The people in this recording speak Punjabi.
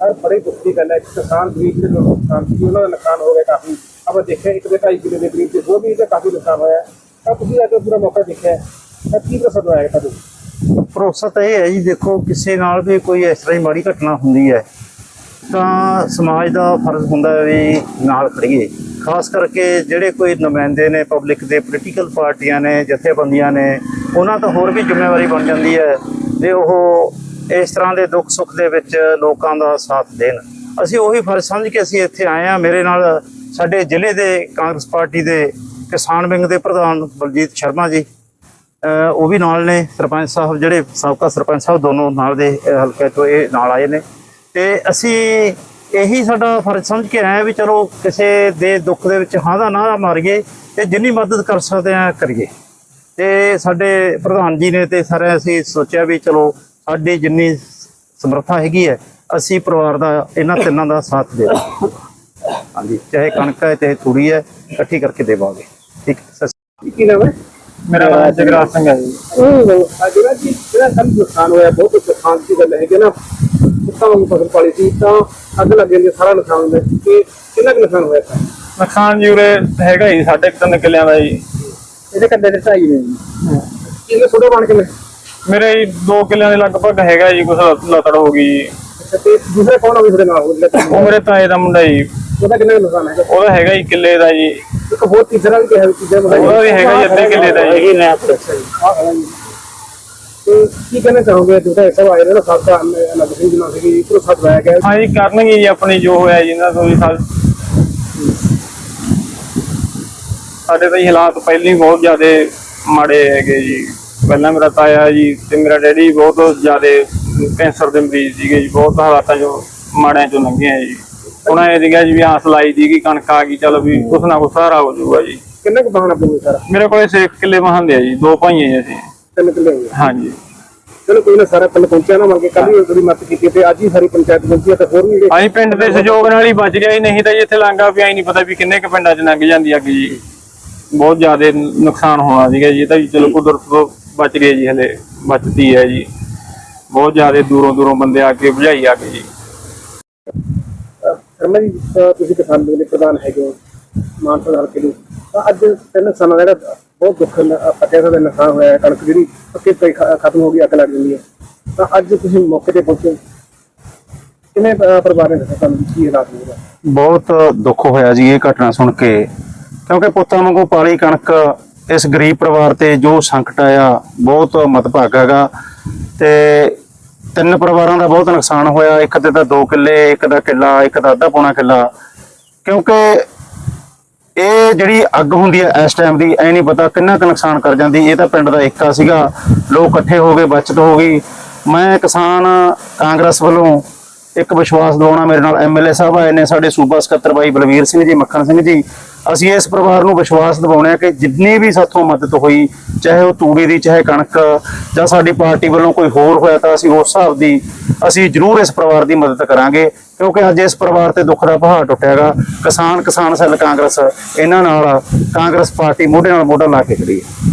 ਹਰ ਬੜੇ ਦੁੱਖ ਦੀ ਗੱਲ ਹੈ ਕਿਸਾਨ ਗਰੀਬ ਦੇ ਲੋਕ ਸੀ, ਉਹਨਾਂ ਦਾ ਨੁਕਸਾਨ ਹੋ ਗਿਆ ਕਾਫੀ। ਆਪਾਂ ਦੇਖਿਆ ਇੱਕ ਦੇ ਢਾਈ ਕਿਲੇ ਦੇ ਕਰੀਬ ਤੇ, ਹੋਰ ਵੀ ਇਹਦਾ ਕਾਫੀ ਨੁਕਸਾਨ ਹੋਇਆ। ਤਾਂ ਤੁਸੀਂ ਆ ਪੂਰਾ ਮੌਕਾ ਦੇਖਿਆ ਤਾਂ ਕੀ ਪ੍ਰਸਦ ਹੋਇਆ ਤੁਹਾਨੂੰ ਭਰੋਸਾ ਤਾਂ ਇਹ ਹੈ ਜੀ, ਦੇਖੋ, ਕਿਸੇ ਨਾਲ ਵੀ ਕੋਈ ਇਸ ਤਰ੍ਹਾਂ ਹੀ ਮਾੜੀ ਘਟਨਾ ਹੁੰਦੀ ਹੈ, ਤਾਂ ਸਮਾਜ ਦਾ ਫਰਜ਼ ਹੁੰਦਾ ਵੀ ਨਾਲ ਖੜੀਏ। ਖਾਸ ਕਰਕੇ ਜਿਹੜੇ ਕੋਈ ਨੁਮਾਇੰਦੇ ਨੇ ਪਬਲਿਕ ਦੇ ਪੋਲੀਟੀਕਲ ਪਾਰਟੀਆਂ ਨੇ, ਜਥੇਬੰਦੀਆਂ ਨੇ, ਉਹਨਾਂ ਤਾਂ ਹੋਰ ਵੀ ਜ਼ਿੰਮੇਵਾਰੀ ਬਣ ਜਾਂਦੀ ਹੈ। ਤੇ ਉਹ ਇਸ ਤਰ੍ਹਾਂ ਦੇ ਦੁੱਖ ਸੁੱਖ ਦੇ ਵਿੱਚ ਲੋਕਾਂ ਦਾ ਸਾਥ ਦੇਣ। ਅਸੀਂ ਉਹੀ ਫਰਜ਼ ਸਮਝ ਕੇ ਅਸੀਂ ਇੱਥੇ ਆਏ ਆ ਮੇਰੇ ਨਾਲ ਸਾਡੇ ਜ਼ਿਲ੍ਹੇ ਦੇ ਕਾਂਗਰਸ ਪਾਰਟੀ ਦੇ ਕਿਸਾਨ ਵਿੰਗ ਦੇ ਪ੍ਰਧਾਨ ਬਲਜੀਤ ਸ਼ਰਮਾ ਜੀ ਉਹ ਵੀ ਨਾਲ ਨੇ। ਸਰਪੰਚ ਸਾਹਿਬ ਜਿਹੜੇ ਸਾਬਕਾ ਸਰਪੰਚ ਸਾਹਿਬ ਦੋਨੋਂ ਨਾਲ ਦੇ ਹਲਕੇ ਤੋਂ ਇਹ ਨਾਲ ਆਏ ਨੇ। ਤੇ ਅਸੀਂ ਇਹੀ ਸਾਡਾ ਫਰਜ਼ ਸਮਝ ਕੇ ਆਏ ਹਾਂ ਵੀ ਚਲੋ ਕਿਸੇ ਦੇ ਦੁੱਖ ਦੇ ਵਿੱਚ ਹਾਂ ਦਾ ਨਾ ਮਾਰੀਏ ਤੇ ਜਿੰਨੀ ਮਦਦ ਕਰ ਸਕਦੇ ਆ ਕਰੀਏ। ਤੇ ਸਾਡੇ ਪ੍ਰਧਾਨ ਜੀ ਨੇ ਤੇ ਸਾਰੇ ਅਸੀਂ ਸੋਚਿਆ ਵੀ ਚਲੋ ਸਾਡੀ ਜਿੰਨੀ ਸਮਰੱਥਾ ਹੈਗੀ ਹੈ ਅਸੀਂ ਪਰਿਵਾਰ ਦਾ ਇਹਨਾਂ ਤਿੰਨਾਂ ਦਾ ਸਾਥ ਦੇਵਾਂਗੇ ਹਾਂਜੀ ਚਾਹੇ ਕਣਕ ਹੈ ਚਾਹੇ ਤੂੜੀ ਹੈ ਇਕੱਠੀ ਕਰਕੇ ਦੇਵਾਂਗੇ। ਠੀਕ ਕੀ ਨਾਮ ਹੈ? ਮੇਰਾ ਨਾਮ ਜਗਰਾਜ ਸਿੰਘ ਹੈ ਜੀ। ਜਿਹੜਾ ਜੀ ਜਿਹੜਾ ਕੱਲ ਨੁਕਸਾਨ ਹੋਇਆ ਬਹੁਤ ਨੁਕਸਾਨ ਦੀ ਗੱਲ ਹੈ ਕਿ ਨਾ ਕੁੱਤਾ ਵਾਂਗੂ ਫਸਲ ਪਾਲੀ ਸੀ ਤਾਂ ਅੱਗ ਲੱਗ ਜਾਂਦੀ ਸਾਰਾ ਨੁਕਸਾਨ ਹੁੰਦਾ ਹੈ। ਕਿ ਕਿੰਨਾ ਕੁ ਨੁਕਸਾਨ ਹੋਇਆ? ਤਾਂ ਨੁਕਸਾਨ ਜੀ ਉਰੇ ਹੈਗਾ ਜੀ ਸਾਡੇ ਤਿੰਨ ਕਿੱਲਿਆਂ ਦਾ ਜੀ। ਇਹਦੇ ਕੱਦੇ ਦੇ ਢਾਈ ਨੇ ਜੀ ਕਿੰਨੇ ਛੋਟੇ ਬਣ ਕੇ ਨੇ ਮੇਰੇ ਜੀ 2 ਕਿੱਲਿਆਂ ਦੇ ਲਗਭਗ ਹੈਗਾ ਜੀ ਕੁਛ ਲਤੜ ਹੋ ਗਈ। ਜੀ ਅੱਛਾ ਤੇ ਦੂਸਰੇ ਕੌਣ ਆ ਵੀ ਤੁਹਾਡੇ ਨਾਲ? ਉਹ ਮੇਰੇ ਤਾਏ ਦਾ ਮੁੰਡਾ ਜੀ। ਉਹਦਾ ਕਿੰਨਾ ਕੁ ਨੁਕਸਾਨ ਹੈਗਾ? ਉਹਦਾ ਹੈਗਾ ਜੀ ਕਿੱਲੇ ਦਾ ਜੀ। ਇੱਕ ਹੋਰ ਤੀਸਰਾ ਵੀ ਕਿਹਾ ਵੀ ਤੀਸਰਾ ਉਹਦਾ ਵੀ ਹੈਗਾ ਜੀ ਅੱਧੇ ਕਿੱਲੇ ਦਾ ਜੀ। ਤੇ ਕੀ ਕਹਿਣਾ ਚਾਹੋਗੇ? ਜਿਹੜਾ ਸਭ ਆਏ ਨੇ ਨਾ ਸਾਡਾ ਅਲੱਗ ਸਿੰਘ ਜਨਾ ਸੀ ਪੂਰਾ ਸਾਥ ਲਾਇਆ ਗਿਆ ਹਾਂ ਜੀ ਕਰਨਗੇ ਜੀ ਆਪਣੀ ਜੋ ਹੋਇਆ ਜੀ ਇਹਨਾਂ ਤੋਂ ਜੀ ਸਾ- ਸਾਡੇ ਤਾਂ ਜੀ ਹਾਲਾਤ ਪਹਿਲਾਂ ਹੀ ਬਹੁਤ ਜ਼ਿਆਦਾ ਮਾੜੇ ਹੈਗੇ ਜੀ। ਪਹਿਲਾਂ ਮੇਰਾ ਤਾਇਆ ਜੀ ਤੇ ਮੇਰਾ ਡੈਡੀ ਬਹੁਤ ਜ਼ਿਆਦਾ ਕੈਂਸਰ ਦੇ ਮਰੀਜ਼ ਸੀਗੇ ਜੀ। ਬਹੁਤ ਹਾਲਾਤਾਂ ਜੋ ਮਾੜਿਆਂ ਚੋਂ ਲੰਘੇ ਜੀ। ਉਹਨਾਂ ਇਹ ਸੀਗਾ ਜੀ ਵੀ ਆਸ ਲਾਈ ਦੀ ਕਿ ਕਣਕ ਆ ਗਈ ਚਲ ਵੀ ਕੁਛ ਨਾ ਕੁਛ ਸਹਾਰਾ ਹੋ ਜਾਊਗਾ ਜੀ। ਕਿੰਨਾ ਕੁ ਬਹਾਨਾ ਪਊਗਾ ਸਾਰਾ? ਮੇਰੇ ਕੋਲੇ ਸੇ ਕਿੱਲੇ ਮਹਾਂਦੇ ਆ ਜੀ ਦੋ ਭਾਈਏ ਜੀ ਅਸੀਂ। ਤਿੰਨ ਕਿੱਲੇ ਹੋ ਹਾਂਜੀ। ਚਲੋ ਕੋਈ ਨਾ ਸਾਰਾ ਪਿੰਡ ਪਹੁੰਚਿਆ ਨਾ ਮੰਗੇ ਕੱਲ ਵੀ ਥੋੜੀ ਮਦਦ ਕੀਤੀ ਤੇ ਅੱਜ ਹੀ ਸਾਰੀ ਪੰਚਾਇਤ ਪਹੁੰਚੀ ਹੈ ਤੇ ਹੋਰ ਵੀ ਅਸੀਂ ਪਿੰਡ ਦੇ ਸਹਿਯੋਗ ਨਾਲ ਹੀ ਬਚ ਗਿਆ ਜੀ। ਨਹੀਂ ਤਾਂ ਜੀ ਇੱਥੇ ਲਾਂਗਾ ਪਿਆ ਹੀ ਨਹੀਂ ਪਤਾ ਵੀ ਕਿੰਨੇ ਕੁ ਪਿੰਡਾਂ 'ਚ ਲੰਘ ਜਾਂਦੀ ਅੱਗ ਜੀ। ਬਹੁਤ ਜ਼ਿਆਦਾ ਨੁਕਸਾਨ ਹੋਣਾ ਸੀਗਾ ਜੀ ਇਹ ਤਾਂ ਜੀ ਚਲੋ ਕੁਦਰਤ ਤੋਂ ਬਚ ਗਏ ਜੀ ਹਲੇ ਬਚਦੀ ਹੈ ਜੀ। ਬਹੁਤ ਜ਼ਿਆਦਾ ਦੂਰੋਂ ਦੂਰੋਂ ਬੰਦੇ ਆ ਕੇ ਬੁਝਾਈ ਜੀ। ਕਰਮਾ ਜੀ ਅਹ ਤੁਸੀਂ ਕਿਸਾਨ ਦੇ ਪ੍ਰਧਾਨ ਹੈਗੇ ਹੋ ਮਾਨਸਾ ਦੇ ਹਲਕੇ ਦੇ ਤਾਂ ਅੱਜ ਤਿੰਨ ਸਾਲਾਂ ਦਾ ਜਿਹੜਾ ਬਹੁਤ ਦੁੱਖ ਪੱਕਿਆ ਦਾ ਨੁਕਸਾਨ ਹੋਇਆ ਹੈ ਕਣਕ ਜਿਹੜੀ ਪੱਕੇ ਪਈ ਖਤਮ ਹੋ ਗਈ ਅੱਗ ਲੱਗ ਜਾਂਦੀ ਹੈ। ਤਾਂ ਅੱਜ ਤੁਸੀਂ ਮੌਕੇ ਤੇ ਪਹੁੰਚੇ ਕਿਵੇਂ ਅਹ ਪਰਿਵਾਰ ਨੇ ਦੱਸਿਆ ਤੁਹਾਨੂੰ ਕੀ ਹਾਲਾਤ ਹੋ ਰਿਹਾ ਬਹੁਤ ਦੁੱਖ ਹੋਇਆ ਜੀ ਇਹ ਘਟਨਾ ਸੁਣ ਕੇ। ਕਿਉਂਕਿ ਪੁੱਤਾਂ ਵਾਂਗੂ ਪਾਲੀ ਕਣਕ ਇਸ ਗਰੀਬ ਪਰਿਵਾਰ ਤੇ ਜੋ ਸੰਕਟ ਆਇਆ, ਬਹੁਤ ਮਤਭਾਗਾ ਹੈਗਾ ਤੇ ਤਿੰਨ ਪਰਿਵਾਰਾਂ ਦਾ ਬਹੁਤ ਨੁਕਸਾਨ ਹੋਇਆ, ਇੱਕ ਤੇ ਤਾਂ 2 ਕਿੱਲੇ, ਇੱਕ ਦਾ ਕਿੱਲਾ, ਇੱਕ ਦਾ ਅੱਧਾ ਪੌਣਾ ਕਿੱਲਾ। ਕਿਉਂਕਿ ਇਹ ਜਿਹੜੀ ਅੱਗ ਹੁੰਦੀ ਹੈ ਇਸ ਟਾਈਮ ਦੀ ਐ ਨਹੀਂ ਪਤਾ ਕਿੰਨਾ ਕੁ ਨੁਕਸਾਨ ਕਰ ਜਾਂਦੀ। ਇਹ ਤਾਂ ਪਿੰਡ ਦਾ ਏਕਾ ਸੀਗਾ, ਲੋਕ ਇਕੱਠੇ ਹੋ ਗਏ, ਬਚਤ ਹੋ ਗਈ। ਮੈਂ ਕਿਸਾਨ ਕਾਂਗਰਸ ਵੱਲੋਂ ਇੱਕ ਵਿਸ਼ਵਾਸ ਦਿਵਾਉਣਾ ਮੇਰੇ ਨਾਲ ਐਮਐਲਏ ਸਾਹਿਬ ਆਏ ਨੇ, ਸਾਡੇ ਸੂਬਾ ਸਕੱਤਰ ਬਾਈ ਬਲਵੀਰ ਸਿੰਘ ਜੀ, ਮੱਖਣ ਸਿੰਘ ਜੀ। ਅਸੀਂ ਇਸ ਪਰਿਵਾਰ ਨੂੰ ਵਿਸ਼ਵਾਸ ਦਿਵਾਉਣਾ ਕਿ ਜਿੰਨੀ ਵੀ ਸਾਥੋਂ ਮਦਦ ਹੋਈ, ਚਾਹੇ ਉਹ ਤੂੜੀ ਦੀ, ਚਾਹੇ ਕਣਕ ਜਾਂ ਸਾਡੀ ਪਾਰਟੀ ਵੱਲੋਂ ਕੋਈ ਹੋਰ ਹੋਇਆ ਤਾਂ ਅਸੀਂ ਉਸ ਹਿਸਾਬ ਦੀ, ਅਸੀਂ ਜ਼ਰੂਰ ਇਸ ਪਰਿਵਾਰ ਦੀ ਮਦਦ ਕਰਾਂਗੇ, ਕਿਉਂਕਿ ਅੱਜ ਇਸ ਪਰਿਵਾਰ ਤੇ ਦੁੱਖ ਦਾ ਪਹਾੜ ਟੁੱਟਿਆਗਾ ਕਿਸਾਨ ਕਿਸਾਨ ਸੈੱਲ ਕਾਂਗਰਸ, ਇਹਨਾਂ ਨਾਲ ਕਾਂਗਰਸ ਪਾਰਟੀ ਮੋਢੇ ਨਾਲ ਮੋਢਾ ਲਾ ਕੇ ਖੜੀ ਹੈ।